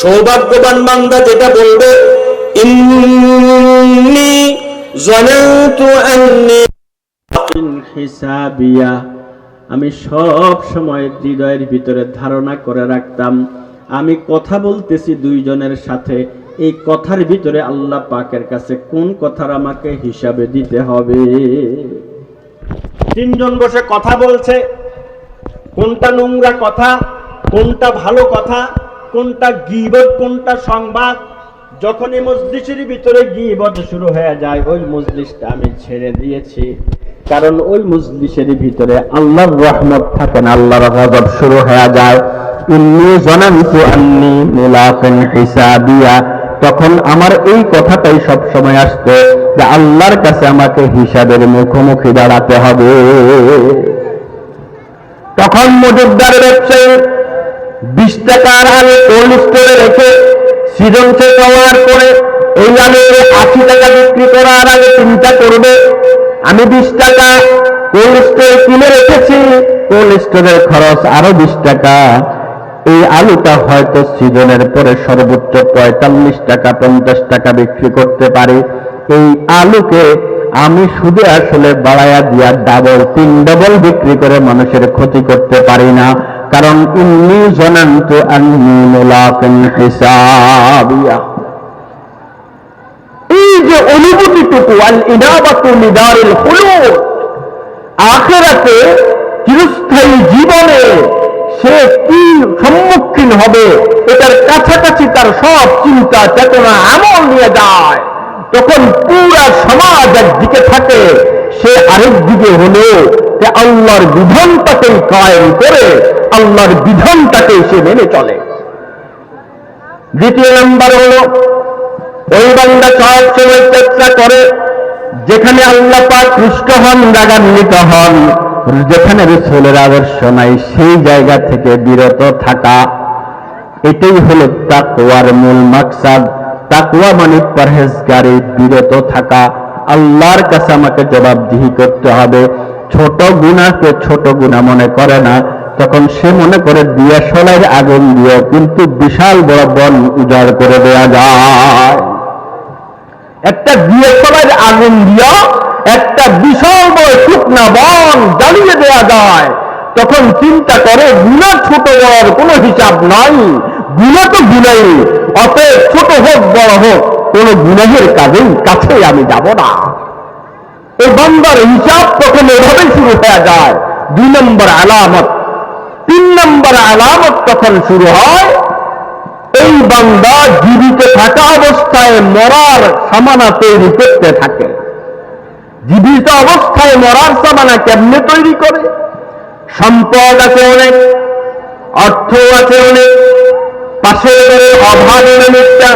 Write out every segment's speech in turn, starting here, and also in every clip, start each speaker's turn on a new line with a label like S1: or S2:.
S1: সৌভাগ্যবান বান্দা যেটা বলবে ইন্নি জনাতু আন্নি হিসাবিয়া। আমি সব সময় হৃদয়ের ভিতরে ধারণা করে রাখতাম আমি কথা বলতেছি দুইজনের সাথে এই কথার ভিতরে আল্লাহ পাকের কাছে কোন কথার আমাকে হিসাবে দিতে হবে? তিনজন বসে কথা বলছে কোনটা নোংরা কথা কোনটা ভালো কথা কোনটা গিবত, কোনটা সংবাদ? যখনই মজলিসের ভিতরে গিবত শুরু হয়ে যায়, ওই মজলিসটা আমি ছেড়ে দিয়েছি। কারণ ওই মজলিসের ভিতরে আল্লাহর রহমত থাকে না, আল্লাহর গজব শুরু হয়ে যায়। ইন্নি জানান্তু আন্নি মুলাকিন হিসাবিয়া। তখন আমার এই কথাটাই সব সময় আসতো যে আল্লাহর কাছে আমাকে হিসাবের মুখোমুখি দাঁড়াতে হবে। তখন মজুদার ব্যবসায়ী বিশ টাকার আলু কোল্ড স্টোরে রেখে সিজন থেকে হওয়ার পরে এই আলু আশি টাকা বিক্রি করার আগে চিন্তা করবে। আমি বিশ টাকা কোল্ড কিনে রেখেছি কোল্ড স্টোরের খরচ আরও বিশ টাকা। এই আলুটা হয়তো সিজনের পরে সর্বোচ্চ পঁয়তাল্লিশ টাকা, পঞ্চাশ টাকা বিক্রি করতে পারি। এই আলুকে আমি শুধু আসলে বাড়াইয়া দিয়া ডাবল তিন ডবল বিক্রি করে মানুষের ক্ষতি করতে পারি না। কারণ ইন্নি জনান্ত আন্নি মুলাকিন হিসাবিয়া। এই যে অনুভূতিটুকু, আল ইনাবাতু লিদারিল খুলুদ আখেরাতে চিরস্থায়ী জীবনে সে কি সম্মুখীন হবে, এটার কাছাকাছি তার সব চিন্তা, চেতনা, আমল নিয়ে যায়। তখন পুরা সমাজ একদিকে থাকে, সে আরেক দিকে হলো যে আল্লাহর বিধানটাকে কায়েম করে আল্লাহর বিধানটাকে সে মেনে চলে। দ্বিতীয় নম্বর হলো, ওই বান্দা সব সময় চেষ্টা করে, যেখানে আল্লাহ পাক কৃষ্ট হন, রাগান্বিত হন, যেখানে রসুলের আদর্শ নাই, সেই জায়গা থেকে বিরত থাকা। এটাই হলো তাকওয়ার মূল মাকসাদ। তাকুয়া মানে পরহেজগারে বিরত থাকা। আল্লাহর কাছে আমাকে জবাবদিহি করতে হবে। ছোট গুণাকে ছোট গুণা মনে করে না। তখন সে মনে করে দিয়াশলাইয়ের আগুন দিয়ে কিন্তু বিশাল বড় বন উজাড় করে দেয়া যায়। একটা দিয়াশলাইয়ের আগুন দিয়া একটা বিশাল বড় শুকনা বন জ্বালিয়ে দেয়া যায়। তখন চিন্তা করে, গুণা ছোট বড় কোনো হিসাব নাই। গুণা তো গুণাই, অতএব ছোট হোক, বড় হোক, কোন গুণাহের কাজেই কাছে আমি যাব না। এই বান্দার হিসাব তখন এভাবে শুরু হয়ে যায়। দুই নম্বর আলামত তিন নম্বর আলামত তখন শুরু হয়, এই বান্দা জীবিত থাকা অবস্থায় মরার সামানা তৈরি করতে থাকে। জীবিত অবস্থায় মরার সামানা কেমনে তৈরি করে? সম্পদ আছে অনেক, অর্থ আছে অনেক, পাশের অভাব অনেকটা,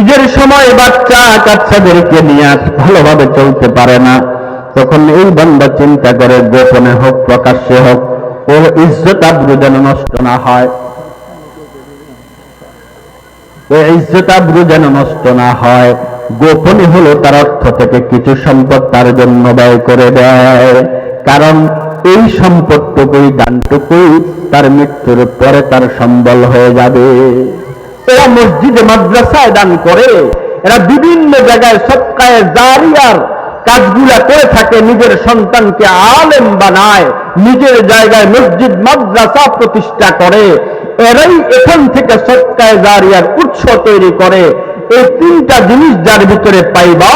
S1: ঈদের সময় বাচ্চা কাচ্চাদেরকে নিয়ে আস ভালোভাবে চলতে পারে না। তখন এই বান্দা চিন্তা করে, গোপনে হোক, প্রকাশ্যে হোক ওর ইজ্জত আব্রু যেন নষ্ট না হয়। ওই ইজ্জত আব্রু যেন নষ্ট না হয়। গোপনে হলো তার অর্থ থেকে কিছু সম্পদ তার জন্য ব্যয় করে দেয়। কারণ এই সম্পদটুকুই, দানটুকুই তার মৃত্যুর পরে তার সম্বল হয়ে যাবে। এরা মসজিদে মাদ্রাসায় দান করে, এরা বিভিন্ন জায়গায় সৎকায় জারিয়ার কাজগুলা করে থাকে, নিজের সন্তানকে আলেম বানায়, নিজের জায়গায় মসজিদ, মাদ্রাসা প্রতিষ্ঠা করে। এরাই এখান থেকে সৎকায় জারিয়ার উৎস তৈরি করে। এই তিনটা জিনিস যার ভিতরে পাইবা,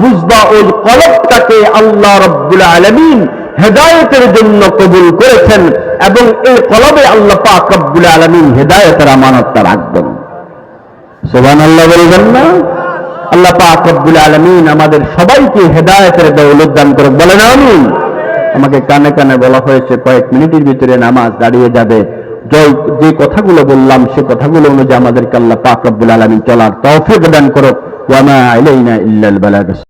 S1: বুঝবা ওই কলবটাকে আল্লাহ রব্বুল আলমিন হেদায়তের জন্য কবুল করেছেন এবং এই কলবে আল্লাহ পাক রব্বুল আলমিন হেদায়তের আমানতটা রাখবেন। সোবান আল্লাহ বলবেন না? আল্লাহ পাক রব্বুল আলমিন আমাদের সবাইকে হেদায়তের দৌলত দান করে বলেন আমিন। আমাকে কানে কানে বলা হয়েছে, কয়েক মিনিটের ভিতরে নামাজ দাঁড়িয়ে যাবে। য- কথাগুলো বললাম, সে কথাগুলো অনুযায়ী আমাদেরকে আল্লাহ পাক রব্বুল আলমিন চলার তৌফিক দান করো ইল্লাল বালাগ।